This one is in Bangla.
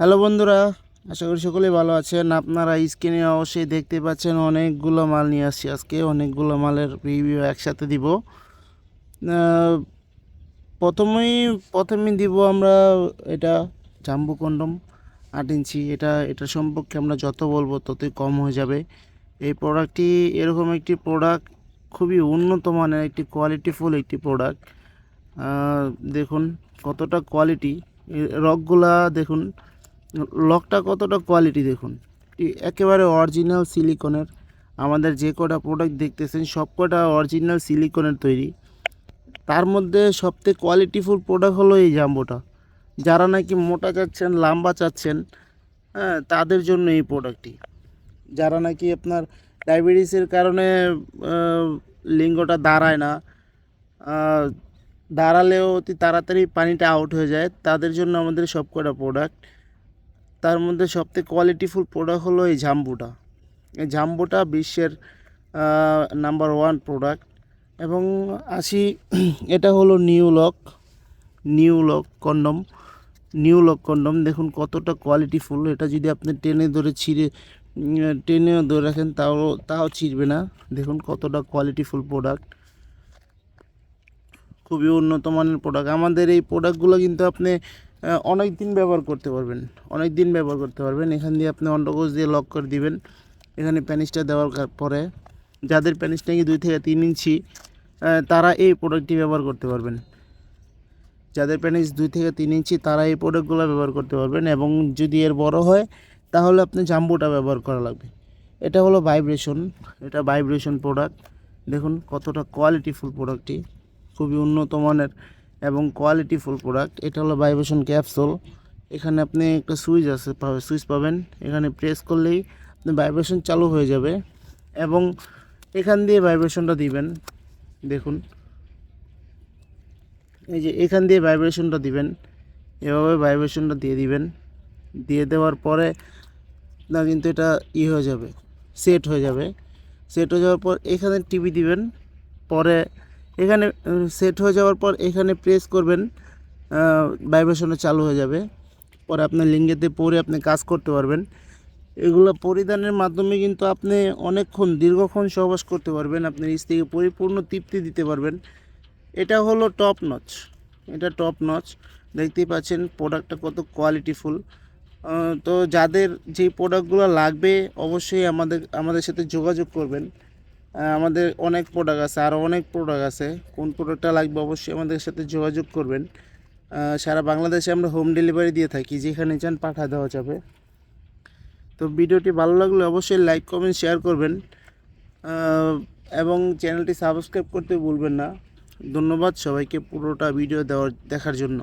হ্যালো বন্ধুরা, আশা করি সকলেই ভালো আছেন। আপনারা স্ক্রিনে অবশ্যই দেখতে পাচ্ছেন অনেকগুলো মাল নিয়ে আসছি আজকে। অনেকগুলো মালের রিভিউ একসাথে দিব। প্রথমেই প্রথমেই দিব আমরা এটা জাম্বু কন্ডম আট ইঞ্চি। এটা এটা সম্পর্কে আমরা যত বলব ততই কম হয়ে যাবে। এই প্রোডাক্টটি এরকম একটি প্রোডাক্ট খুবই উন্নত মানের একটি কোয়ালিটিফুল একটি প্রোডাক্ট দেখুন কতটা কোয়ালিটি রকগুলা দেখুন লকটা কতটা কোয়ালিটি দেখুন। একেবারে অরিজিনাল সিলিকনের আমাদের যে কটা প্রোডাক্ট দেখতেছেন, সব কটা অরিজিনাল সিলিকনের তৈরি। তার মধ্যে সবথেকে কোয়ালিটিফুল প্রোডাক্ট হলো এই জাম্বোটা। যারা নাকি মোটা চাচ্ছেন, লম্বা চাচ্ছেন হ্যাঁ তাদের জন্য এই প্রোডাক্টটি যারা নাকি আপনার ডায়াবেটিসের কারণে লিঙ্গটা দাঁড়ায় না দাঁড়ালেও অতি তাড়াতাড়ি পানিটা আউট হয়ে যায়, তাদের জন্য আমাদের সব কটা প্রোডাক্ট তার মধ্যে সবথেকে কোয়ালিটিফুল প্রোডাক্ট হলো এই জাম্বুটা। এই জাম্বুটা বিশ্বের নাম্বার ওয়ান প্রোডাক্ট এবং আসি, এটা হলো new lock new lock condom new lock condom দেখুন কতটা কোয়ালিটিফুল এটা যদি আপনি টেনে ধরে ছিঁড়ে টেনেও ধরে রাখেন তাও তাও ছিঁড়বে না। দেখুন কতটা কোয়ালিটিফুল প্রোডাক্ট খুবই উন্নত মানের প্রোডাক্ট আমাদের এই প্রোডাক্টগুলো কিন্তু আপনি অনেক দিন ব্যবহার করতে পারবেন, অনেক দিন ব্যবহার করতে পারবেন। এখান দিয়ে আপনি অন্ডকোষ দিয়ে লক করে দিবেন। এখানে প্যানিসটা দেওয়ার পরে যাদের প্যানিস নাকি দুই থেকে তিন ইঞ্চি তারা এই প্রোডাক্টটি ব্যবহার করতে পারবেন। যাদের প্যানিস দুই থেকে তিন ইঞ্চি, তারা এই প্রোডাক্টগুলো ব্যবহার করতে পারবেন এবং যদি এর বড় হয়, তাহলে আপনি জাম্বুটা ব্যবহার করা লাগবে। এটা হলো ভাইব্রেশন এটা ভাইব্রেশন প্রোডাক্ট দেখুন কতটা কোয়ালিটিফুল প্রোডাক্টটি খুবই উন্নত মানের। এবং কোয়ালিটি ফুল প্রোডাক্ট এটা হলো ভাইব্রেশন ক্যাপসুল এখানে আপনি একটা সুইচ আছে সুইচ পাবেন। এখানে প্রেস করলেই ভাইব্রেশন চালু হয়ে যাবে এবং এখান দিয়ে ভাইব্রেশনটা দিবেন। দেখুন। এই যে এখান দিয়ে ভাইব্রেশনটা দিবেন। এভাবে ভাইব্রেশনটা দিয়ে দিবেন। দিয়ে দেওয়ার পরে না, কিন্তু এটা ই হয়ে যাবে। সেট হয়ে যাবে। সেট হয়ে যাওয়ার পর এখানে টিভি দিবেন। পরে এখানে সেট হয়ে যাওয়ার পর এখানে প্রেস করবেন ভাইব্রেশনটা চালু হয়ে যাবে। পরে আপনার লিঙ্গেতে পরে আপনি কাজ করতে পারবেন। এগুলো পরিধানের মাধ্যমে কিন্তু আপনি অনেকক্ষণ, দীর্ঘক্ষণ সহবাস করতে পারবেন। আপনার স্ত্রীকে পরিপূর্ণ তৃপ্তি দিতে পারবেন। এটা হলো টপ নচ এটা টপ নচ দেখতেই পাচ্ছেন প্রোডাক্টটা কত কোয়ালিটিফুল তো যাদের যেই প্রোডাক্টগুলো লাগবে, অবশ্যই আমাদের আমাদের সাথে যোগাযোগ করবেন। আমাদের অনেক প্রোডাক্ট আছে আরও অনেক প্রোডাক্ট আছে। কোন প্রোডাক্টটা লাগবে অবশ্যই আমাদের সাথে যোগাযোগ করবেন। সারা বাংলাদেশে আমরা হোম ডেলিভারি দিয়ে থাকি, যেখানে চান পাঠা দেওয়া যাবে। তো ভিডিওটি ভালো লাগলে অবশ্যই লাইক কমেন্ট শেয়ার করবেন। এবং চ্যানেলটি সাবস্ক্রাইব করতে ভুলবেন না। ধন্যবাদ সবাইকে পুরোটা ভিডিও দেওয়ার দেখার জন্য।